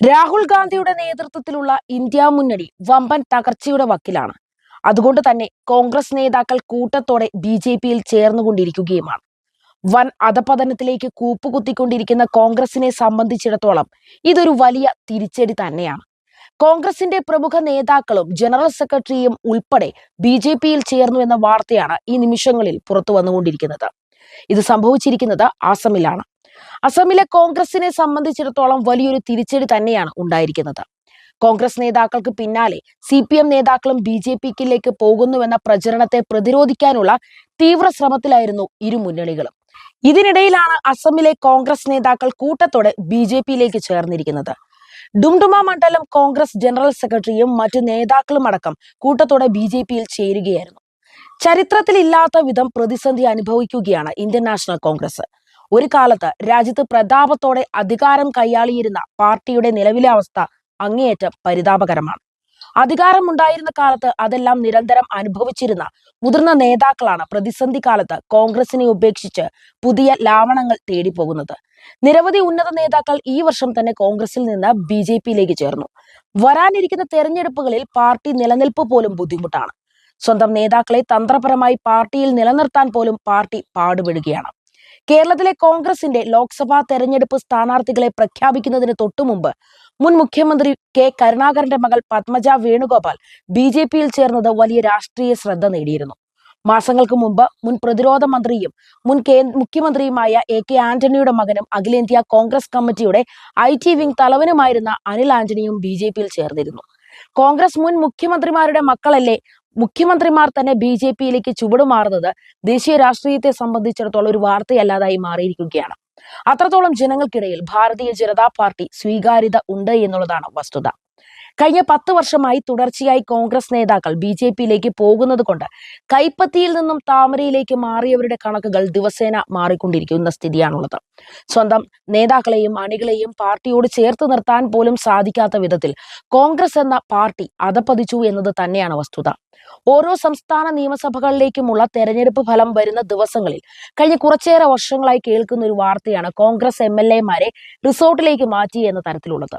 രാഹുൽ ഗാന്ധിയുടെ നേതൃത്വത്തിലുള്ള ഇന്ത്യ മുന്നണി വമ്പൻ തകർച്ചയുടെ വക്കിലാണ്. അതുകൊണ്ട് തന്നെ കോൺഗ്രസ് നേതാക്കൾ കൂട്ടത്തോടെ ബി ജെ പിയിൽ ചേർന്നുകൊണ്ടിരിക്കുകയുമാണ്. വൻ അധപതനത്തിലേക്ക് കൂപ്പുകുത്തിക്കൊണ്ടിരിക്കുന്ന കോൺഗ്രസിനെ സംബന്ധിച്ചിടത്തോളം ഇതൊരു വലിയ തിരിച്ചടി തന്നെയാണ്. കോൺഗ്രസിന്റെ പ്രമുഖ നേതാക്കളും ജനറൽ സെക്രട്ടറിയും ഉൾപ്പെടെ ബി ജെ പിയിൽ ചേർന്നു എന്ന വാർത്തയാണ് ഈ നിമിഷങ്ങളിൽ പുറത്തു വന്നുകൊണ്ടിരിക്കുന്നത് ഇത് സംഭവിച്ചിരിക്കുന്നത് ആസമിലാണ്. അസമിലെ കോൺഗ്രസിനെ സംബന്ധിച്ചിടത്തോളം വലിയൊരു തിരിച്ചടി തന്നെയാണ് ഉണ്ടായിരിക്കുന്നത്. കോൺഗ്രസ് നേതാക്കൾക്ക് പിന്നാലെ സി പി എം നേതാക്കളും ബി ജെ പിക്കിലേക്ക് പോകുന്നുവെന്ന പ്രചരണത്തെ പ്രതിരോധിക്കാനുള്ള തീവ്ര ശ്രമത്തിലായിരുന്നു ഇരു മുന്നണികളും. ഇതിനിടയിലാണ് അസമിലെ കോൺഗ്രസ് നേതാക്കൾ കൂട്ടത്തോടെ ബി ജെ പിയിലേക്ക് ചേർന്നിരിക്കുന്നത്. ഡുംഡുമ മണ്ഡലം കോൺഗ്രസ് ജനറൽ സെക്രട്ടറിയും മറ്റു നേതാക്കളും അടക്കം കൂട്ടത്തോടെ ബി ജെ പിയിൽ ചേരുകയായിരുന്നു. ചരിത്രത്തിലില്ലാത്ത വിധം പ്രതിസന്ധി അനുഭവിക്കുകയാണ് ഇന്ത്യൻ നാഷണൽ കോൺഗ്രസ്. ഒരു കാലത്ത് രാജ്യത്ത് പ്രതാപത്തോടെ അധികാരം കൈയാളിയിരുന്ന പാർട്ടിയുടെ നിലവിലെ അവസ്ഥ അങ്ങേയറ്റം പരിതാപകരമാണ്. അധികാരമുണ്ടായിരുന്ന കാലത്ത് അതെല്ലാം നിരന്തരം അനുഭവിച്ചിരുന്ന മുതിർന്ന നേതാക്കളാണ് പ്രതിസന്ധി കാലത്ത് കോൺഗ്രസിനെ ഉപേക്ഷിച്ച് പുതിയ ലാവണങ്ങൾ തേടിപ്പോകുന്നത്. നിരവധി ഉന്നത നേതാക്കൾ ഈ വർഷം തന്നെ കോൺഗ്രസിൽ നിന്ന് ബി ജെ പിയിലേക്ക് ചേർന്നു. വരാനിരിക്കുന്ന തെരഞ്ഞെടുപ്പുകളിൽ പാർട്ടി നിലനിൽപ്പ് പോലും ബുദ്ധിമുട്ടാണ്. സ്വന്തം നേതാക്കളെ തന്ത്രപരമായി പാർട്ടിയിൽ നിലനിർത്താൻ പോലും പാർട്ടി പാടുപെടുകയാണ്. കേരളത്തിലെ കോൺഗ്രസിന്റെ ലോക്സഭാ തെരഞ്ഞെടുപ്പ് സ്ഥാനാർത്ഥികളെ പ്രഖ്യാപിക്കുന്നതിന് തൊട്ടുമുമ്പ് മുൻ മുഖ്യമന്ത്രി കെ കരുണാകരന്റെ മകൾ പത്മജ വേണുഗോപാൽ ബി ജെ പിയിൽ ചേർന്നത് വലിയ രാഷ്ട്രീയ ശ്രദ്ധ നേടിയിരുന്നു. മാസങ്ങൾക്ക് മുമ്പ് മുൻ പ്രതിരോധ മന്ത്രിയും മുൻ മുഖ്യമന്ത്രിയുമായ എ കെ ആന്റണിയുടെ മകനും അഖിലേന്ത്യാ കോൺഗ്രസ് കമ്മിറ്റിയുടെ ഐ ടി വിംഗ് തലവനുമായിരുന്ന അനിൽ ആന്റണിയും ബി ജെ പിയിൽ ചേർന്നിരുന്നു. കോൺഗ്രസ് മുൻ മുഖ്യമന്ത്രിമാരുടെ മക്കളല്ലേ മുഖ്യമന്ത്രിമാർ തന്നെ ബി ജെ പിയിലേക്ക് ചുവടുമാറുന്നത് ദേശീയ രാഷ്ട്രീയത്തെ സംബന്ധിച്ചിടത്തോളം ഒരു വാർത്തയല്ലാതായി മാറിയിരിക്കുകയാണ്. അത്രത്തോളം ജനങ്ങൾക്കിടയിൽ ഭാരതീയ ജനതാ പാർട്ടി സ്വീകാര്യത ഉണ്ട് എന്നുള്ളതാണ് വസ്തുത. കഴിഞ്ഞ പത്ത് വർഷമായി തുടർച്ചയായി കോൺഗ്രസ് നേതാക്കൾ ബി ജെ പിയിലേക്ക് പോകുന്നത് കൊണ്ട് കൈപ്പത്തിയിൽ നിന്നും താമരയിലേക്ക് മാറിയവരുടെ കണക്കുകൾ ദിവസേന മാറിക്കൊണ്ടിരിക്കുന്ന സ്ഥിതിയാണുള്ളത്. സ്വന്തം നേതാക്കളെയും അണികളെയും പാർട്ടിയോട് ചേർത്ത് നിർത്താൻ പോലും സാധിക്കാത്ത വിധത്തിൽ കോൺഗ്രസ് എന്ന പാർട്ടി അതപ്പതിച്ചു എന്നത് തന്നെയാണ് വസ്തുത. ഓരോ സംസ്ഥാന നിയമസഭകളിലേക്കുമുള്ള തെരഞ്ഞെടുപ്പ് ഫലം വരുന്ന ദിവസങ്ങളിൽ കഴിഞ്ഞ കുറച്ചേറെ വർഷങ്ങളായി കേൾക്കുന്ന ഒരു വാർത്തയാണ് കോൺഗ്രസ് എം എൽ എമാരെ റിസോർട്ടിലേക്ക് മാറ്റി എന്ന തരത്തിലുള്ളത്.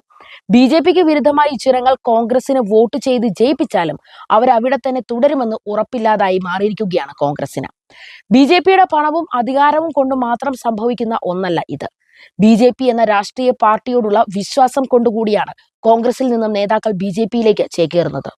ബി ജെ പിക്ക് വിരുദ്ധമായി ജനങ്ങൾ കോൺഗ്രസിന് വോട്ട് ചെയ്ത് ജയിപ്പിച്ചാലും അവർ അവിടെ തന്നെ തുടരുമെന്ന് ഉറപ്പില്ലാതായി മാറിയിരിക്കുകയാണ് കോൺഗ്രസിന്. ബി ജെ പിയുടെ പണവും അധികാരവും കൊണ്ട് മാത്രം സംഭവിക്കുന്ന ഒന്നല്ല ഇത്. ബി ജെ പി എന്ന രാഷ്ട്രീയ പാർട്ടിയോടുള്ള വിശ്വാസം കൊണ്ടുകൂടിയാണ് കോൺഗ്രസിൽ നിന്നും നേതാക്കൾ ബി ജെ പിയിലേക്ക് ചേക്കേറുന്നത്.